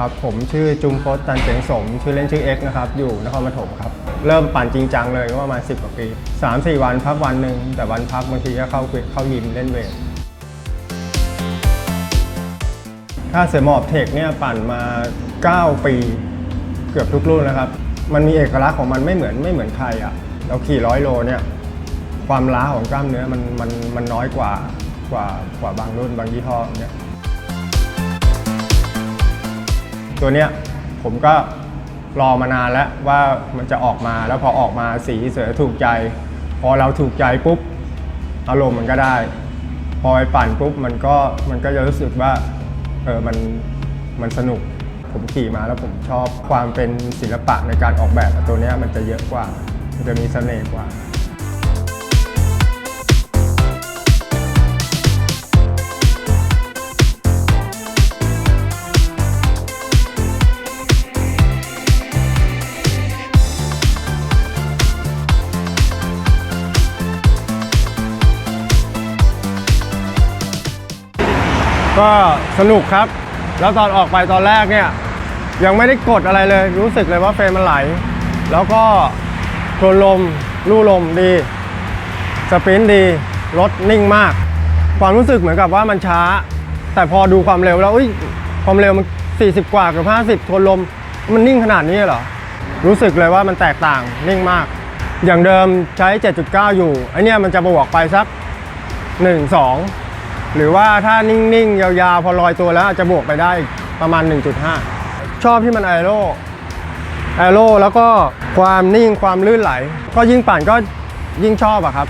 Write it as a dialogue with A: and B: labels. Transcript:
A: ครับผมชื่อจุมพศจันเสียงสม ชื่อเล่นชื่อเอ็กนะครับ อยู่นครปฐมครับ เริ่มปั่นจริงจังเลยก็ประมาณ 10 กว่าปี 3-4 วันพักวันหนึ่งแต่วันพักบางทีก็เข้าเข้ายิมเล่นเวทถ้าเสือหมอบเทคเนี่ยปั่นมา 9 ปีเกือบทุกรุ่นนะครับ มันมีเอกลักษณ์ของมันไม่เหมือนไม่เหมือนใครอะ่ะเราขี่ร้อยโลเนี่ยความล้าของกล้ามเนื้อมันมันมันน้อยกว่ากว่ากว่าบางรุ่นบางยี่ห้อเนี่ย ตัวเนี้ยผมก็รอมานานแล้วว่ามันจะออกมาแล้วพอออกมาสีเสือถูกใจ พอเราถูกใจปุ๊บอารมณ์มันก็ได้ พอไปปั่นปุ๊บมันก็มันก็จะรู้สึกว่าเออมันมันสนุกผมขี่มาแล้วผมชอบความเป็นศิลปะในการออกแบบตัวเนี้ยมันจะเยอะกว่า มันจะมีเสน่ห์กว่า ก็สนุกครับ แล้วตอนออกไปตอนแรกเนี่ย ยังไม่ได้กดอะไรเลย รู้สึกเลยว่าเฟรมมันไหล แล้วก็โคลนลมลู่ลมดีสปรินต์ดี รถนิ่งมาก ความรู้สึกเหมือนกับว่ามันช้า แต่พอดูความเร็วแล้วอุ้ยความเร็วมัน 40 กว่ากับ 50 ทวนลม มันนิ่งขนาดนี้เหรอ รู้สึกเลยว่ามันแตกต่างนิ่งมาก อย่างเดิมใช้ 7.9 อยู่ไอเนี้ยมันจะบวกไปสัก 1 2 หรือว่าถ้านิ่งๆ ยาวๆ พอลอยตัวแล้วอาจจะบวกไปได้ประมาณ 1.5 ชอบที่มันไอโร่ไอโร่แล้วก็ความนิ่งความลื่นไหล ก็ยิ่งปั่นก็ยิ่งชอบอะครับ